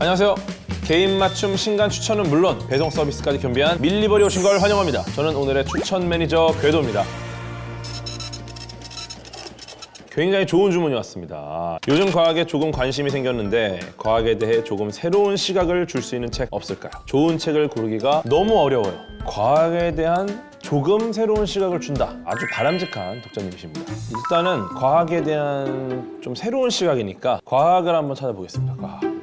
안녕하세요. 개인 맞춤 신간 추천은 물론 배송 서비스까지 겸비한 밀리버리 오신 걸 환영합니다. 저는 오늘의 추천 매니저 궤도입니다. 굉장히 좋은 주문이 왔습니다. 요즘 과학에 조금 관심이 생겼는데 과학에 대해 조금 새로운 시각을 줄 수 있는 책 없을까요? 좋은 책을 고르기가 너무 어려워요. 과학에 대한 조금 새로운 시각을 준다. 아주 바람직한 독자님이십니다. 일단은 과학에 대한 좀 새로운 시각이니까 과학을 한번 찾아보겠습니다. 과학.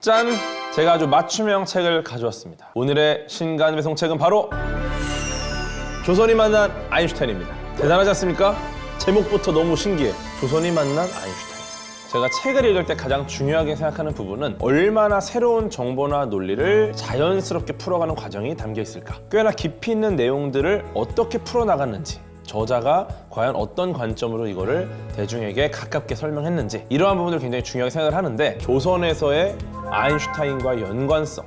짠! 제가 아주 맞춤형 책을 가져왔습니다. 오늘의 신간 배송 책은 바로 조선이 만난 아인슈타인입니다. 대단하지 않습니까? 제목부터 너무 신기해. 조선이 만난 아인슈타인. 제가 책을 읽을 때 가장 중요하게 생각하는 부분은 얼마나 새로운 정보나 논리를 자연스럽게 풀어가는 과정이 담겨 있을까. 꽤나 깊이 있는 내용들을 어떻게 풀어나갔는지. 저자가 과연 어떤 관점으로 이거를 대중에게 가깝게 설명했는지 이러한 부분을 굉장히 중요하게 생각을 하는데 조선에서의 아인슈타인과 연관성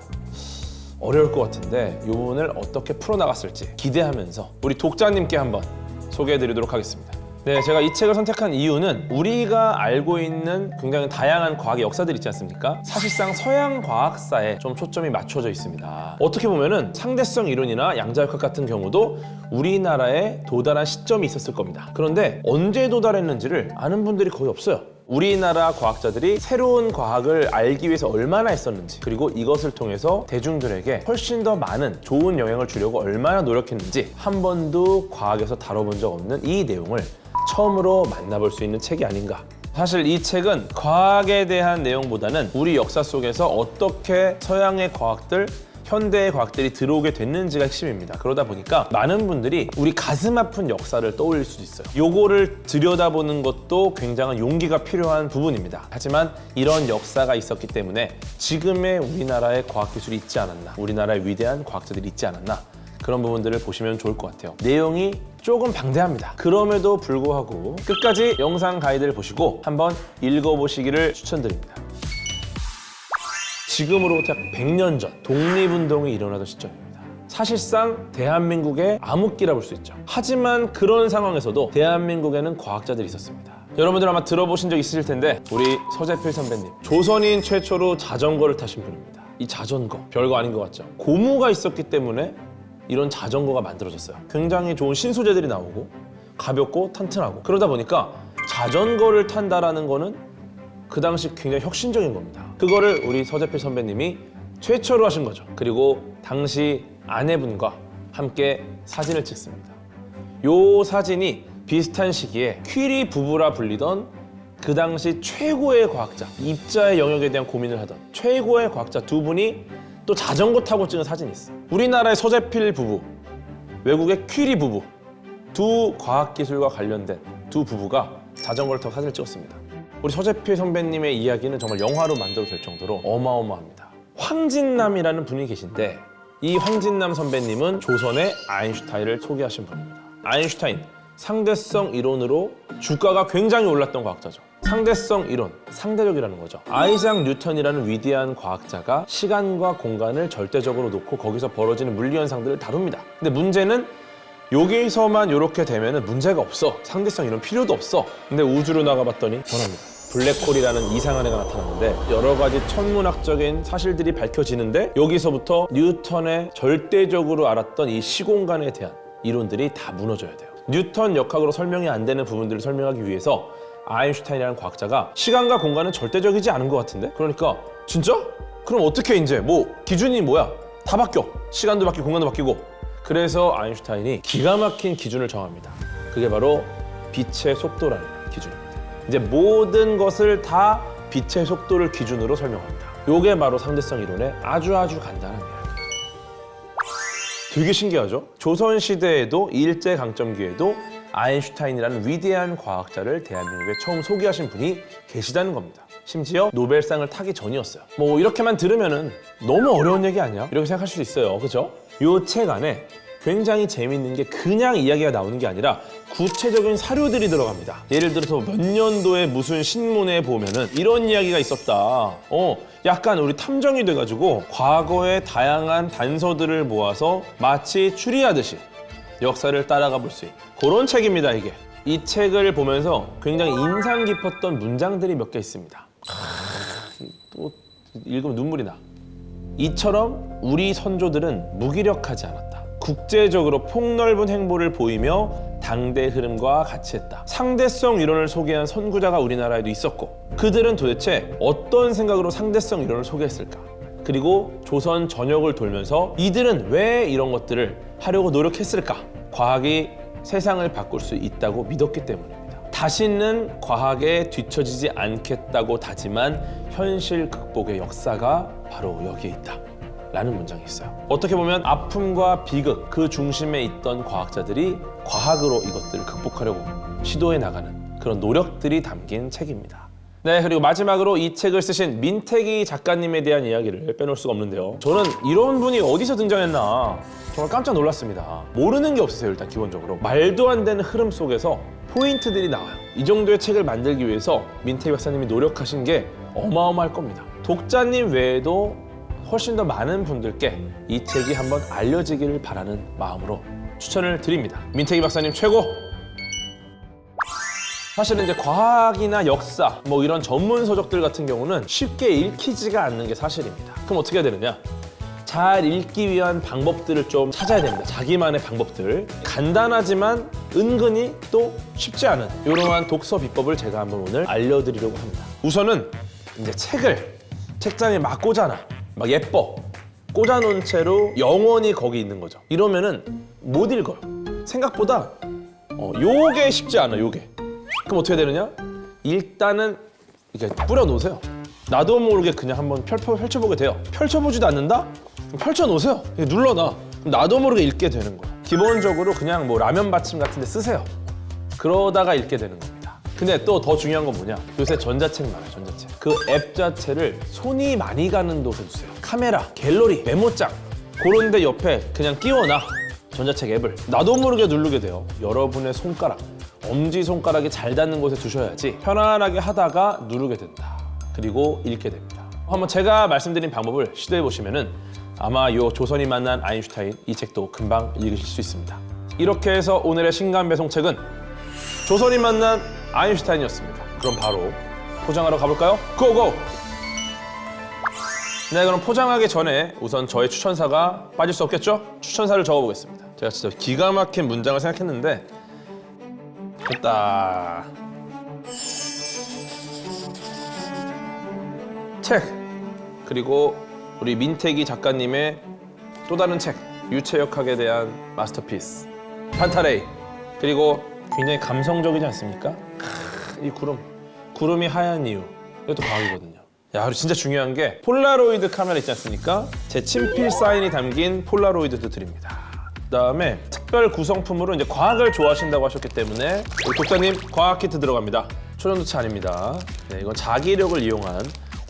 어려울 것 같은데 이 부분을 어떻게 풀어나갔을지 기대하면서 우리 독자님께 한번 소개해드리도록 하겠습니다. 네, 제가 이 책을 선택한 이유는 우리가 알고 있는 굉장히 다양한 과학의 역사들 있지 않습니까? 사실상 서양 과학사에 좀 초점이 맞춰져 있습니다. 어떻게 보면은 상대성 이론이나 양자역학 같은 경우도 우리나라에 도달한 시점이 있었을 겁니다. 그런데 언제 도달했는지를 아는 분들이 거의 없어요. 우리나라 과학자들이 새로운 과학을 알기 위해서 얼마나 했었는지 그리고 이것을 통해서 대중들에게 훨씬 더 많은 좋은 영향을 주려고 얼마나 노력했는지 한 번도 과학에서 다뤄본 적 없는 이 내용을 처음으로 만나볼 수 있는 책이 아닌가. 사실 이 책은 과학에 대한 내용보다는 우리 역사 속에서 어떻게 서양의 과학들 현대의 과학들이 들어오게 됐는지가 핵심입니다. 그러다 보니까 많은 분들이 우리 가슴 아픈 역사를 떠올릴 수도 있어요. 요거를 들여다보는 것도 굉장한 용기가 필요한 부분입니다. 하지만 이런 역사가 있었기 때문에 지금의 우리나라의 과학기술이 있지 않았나, 우리나라의 위대한 과학자들이 있지 않았나, 그런 부분들을 보시면 좋을 것 같아요. 내용이 조금 방대합니다. 그럼에도 불구하고 끝까지 영상 가이드를 보시고 한번 읽어보시기를 추천드립니다. 지금으로부터 약 100년 전 독립운동이 일어나던 시점입니다. 사실상 대한민국의 암흑기라 볼 수 있죠. 하지만 그런 상황에서도 대한민국에는 과학자들이 있었습니다. 여러분들 아마 들어보신 적 있으실 텐데 우리 서재필 선배님 조선인 최초로 자전거를 타신 분입니다. 이 자전거 별거 아닌 것 같죠? 고무가 있었기 때문에 이런 자전거가 만들어졌어요. 굉장히 좋은 신소재들이 나오고 가볍고 탄탄하고 그러다 보니까 자전거를 탄다라는 거는 그 당시 굉장히 혁신적인 겁니다. 그거를 우리 서재필 선배님이 최초로 하신 거죠. 그리고 당시 아내분과 함께 사진을 찍습니다. 요 사진이 비슷한 시기에 퀴리 부부라 불리던 그 당시 최고의 과학자, 입자의 영역에 대한 고민을 하던 최고의 과학자 두 분이 또 자전거 타고 찍은 사진이 있어요. 우리나라의 서재필 부부, 외국의 퀴리 부부, 두 과학기술과 관련된 두 부부가 자전거를 타고 사진을 찍었습니다. 우리 서재필 선배님의 이야기는 정말 영화로 만들어도 될 정도로 어마어마합니다. 황진남이라는 분이 계신데 이 황진남 선배님은 조선의 아인슈타인을 소개하신 분입니다. 아인슈타인 상대성 이론으로 주가가 굉장히 올랐던 과학자죠. 상대성 이론, 상대적이라는 거죠. 아이작 뉴턴이라는 위대한 과학자가 시간과 공간을 절대적으로 놓고 거기서 벌어지는 물리 현상들을 다룹니다. 근데 문제는 여기서만 이렇게 되면 문제가 없어. 상대성 이론 필요도 없어. 근데 우주로 나가봤더니 변합니다. 블랙홀이라는 이상한 애가 나타났는데 여러 가지 천문학적인 사실들이 밝혀지는데 여기서부터 뉴턴의 절대적으로 알았던 이 시공간에 대한 이론들이 다 무너져야 돼요. 뉴턴 역학으로 설명이 안 되는 부분들을 설명하기 위해서 아인슈타인이라는 과학자가 시간과 공간은 절대적이지 않은 것 같은데? 그러니까 진짜? 그럼 어떻게 이제 뭐 기준이 뭐야? 다 바뀌어. 시간도 바뀌고 공간도 바뀌고. 그래서 아인슈타인이 기가 막힌 기준을 정합니다. 그게 바로 빛의 속도라는 기준입니다. 이제 모든 것을 다 빛의 속도를 기준으로 설명합니다. 요게 바로 상대성 이론의 아주 아주 간단한 이야기. 되게 신기하죠? 조선 시대에도 일제 강점기에도 아인슈타인이라는 위대한 과학자를 대한민국에 처음 소개하신 분이 계시다는 겁니다. 심지어 노벨상을 타기 전이었어요. 뭐 이렇게만 들으면은 너무 어려운 얘기 아니야? 이렇게 생각할 수도 있어요. 그죠? 요 책 안에 굉장히 재밌는 게 그냥 이야기가 나오는 게 아니라 구체적인 사료들이 들어갑니다. 예를 들어서 몇 년도에 무슨 신문에 보면은 이런 이야기가 있었다. 어, 약간 우리 탐정이 돼가지고 과거의 다양한 단서들을 모아서 마치 추리하듯이 역사를 따라가 볼 수 있는 그런 책입니다, 이게. 이 책을 보면서 굉장히 인상 깊었던 문장들이 몇 개 있습니다. 또 읽으면 눈물이 나. 이처럼 우리 선조들은 무기력하지 않았다. 국제적으로 폭넓은 행보를 보이며 당대 흐름과 같이 했다. 상대성 이론을 소개한 선구자가 우리나라에도 있었고 그들은 도대체 어떤 생각으로 상대성 이론을 소개했을까? 그리고 조선 전역을 돌면서 이들은 왜 이런 것들을 하려고 노력했을까? 과학이 세상을 바꿀 수 있다고 믿었기 때문입니다. 다시는 과학에 뒤처지지 않겠다고 다짐한 현실 극복의 역사가 바로 여기에 있다. 라는 문장이 있어요. 어떻게 보면 아픔과 비극 그 중심에 있던 과학자들이 과학으로 이것들을 극복하려고 시도해 나가는 그런 노력들이 담긴 책입니다. 네, 그리고 마지막으로 이 책을 쓰신 민태기 작가님에 대한 이야기를 빼놓을 수가 없는데요. 저는 이런 분이 어디서 등장했나 정말 깜짝 놀랐습니다. 모르는 게 없으세요, 일단 기본적으로. 말도 안 되는 흐름 속에서 포인트들이 나와요. 이 정도의 책을 만들기 위해서 민태기 박사님이 노력하신 게 어마어마할 겁니다. 독자님 외에도 훨씬 더 많은 분들께 이 책이 한번 알려지기를 바라는 마음으로 추천을 드립니다. 민태기 박사님 최고! 사실은 이제 과학이나 역사 뭐 이런 전문 서적들 같은 경우는 쉽게 읽히지가 않는 게 사실입니다. 그럼 어떻게 해야 되느냐? 잘 읽기 위한 방법들을 좀 찾아야 됩니다. 자기만의 방법들. 간단하지만 은근히 또 쉽지 않은 이러한 독서 비법을 제가 한번 오늘 알려드리려고 합니다. 우선은 이제 책을 책장에 막 꽂아놔. 막 예뻐. 꽂아놓은 채로 영원히 거기 있는 거죠. 이러면은 못 읽어요. 생각보다 어, 요게 쉽지 않아, 요게. 그럼 어떻게 되느냐? 일단은 이렇게 뿌려 놓으세요. 나도 모르게 그냥 한번 펼쳐, 펼쳐보게 돼요. 펼쳐보지도 않는다? 그럼 펼쳐 놓으세요. 이렇게 눌러놔. 나도 모르게 읽게 되는 거예요. 기본적으로 그냥 뭐 라면 받침 같은 데 쓰세요. 그러다가 읽게 되는 겁니다. 근데 또 더 중요한 건 뭐냐? 요새 전자책 많아요, 전자책. 그 앱 자체를 손이 많이 가는 곳에 두세요. 카메라, 갤러리, 메모장. 그런 데 옆에 그냥 끼워놔. 전자책 앱을. 나도 모르게 누르게 돼요. 여러분의 손가락, 엄지 손가락이 잘 닿는 곳에 두셔야지 편안하게 하다가 누르게 된다. 그리고 읽게 됩니다. 한번 제가 말씀드린 방법을 시도해 보시면은 아마 요 조선이 만난 아인슈타인 이 책도 금방 읽으실 수 있습니다. 이렇게 해서 오늘의 신간 배송책은 조선이 만난 아인슈타인이었습니다. 그럼 바로 포장하러 가볼까요? 고고! 네, 그럼 포장하기 전에 우선 저의 추천사가 빠질 수 없겠죠? 추천사를 적어보겠습니다. 제가 진짜 기가 막힌 문장을 생각했는데 됐다. 책 그리고 우리 민태기 작가님의 또 다른 책 유체역학에 대한 마스터피스 판타레이 그리고 굉장히 감성적이지 않습니까? 크, 이 구름 구름이 하얀 이유 이것도 과학이거든요. 야 그리고 진짜 중요한 게 폴라로이드 카메라 있지 않습니까? 제 친필 사인이 담긴 폴라로이드도 드립니다. 그다음에 특별 구성품으로 이제 과학을 좋아하신다고 하셨기 때문에 우리 독자님 과학 키트 들어갑니다. 초전도체 아닙니다. 네, 이건 자기력을 이용한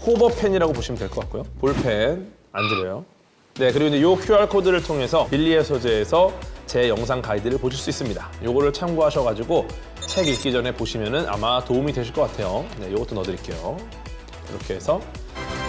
호버펜이라고 보시면 될 것 같고요. 볼펜 안 드려요. 네, 그리고 이제 요 QR 코드를 통해서 빌리의 소재에서 제 영상 가이드를 보실 수 있습니다. 요거를 참고하셔가지고 책 읽기 전에 보시면은 아마 도움이 되실 것 같아요. 네, 요것도 넣어드릴게요. 이렇게 해서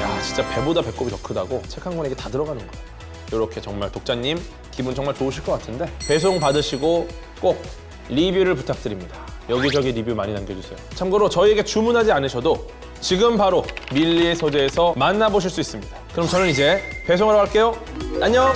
야 진짜 배보다 배꼽이 더 크다고 책 한 권에 이게 다 들어가는 거예요. 이렇게 정말 독자님 기분 정말 좋으실 것 같은데 배송 받으시고 꼭 리뷰를 부탁드립니다. 여기저기 리뷰 많이 남겨주세요. 참고로 저희에게 주문하지 않으셔도 지금 바로 밀리의 소재에서 만나보실 수 있습니다. 그럼 저는 이제 배송하러 갈게요. 안녕!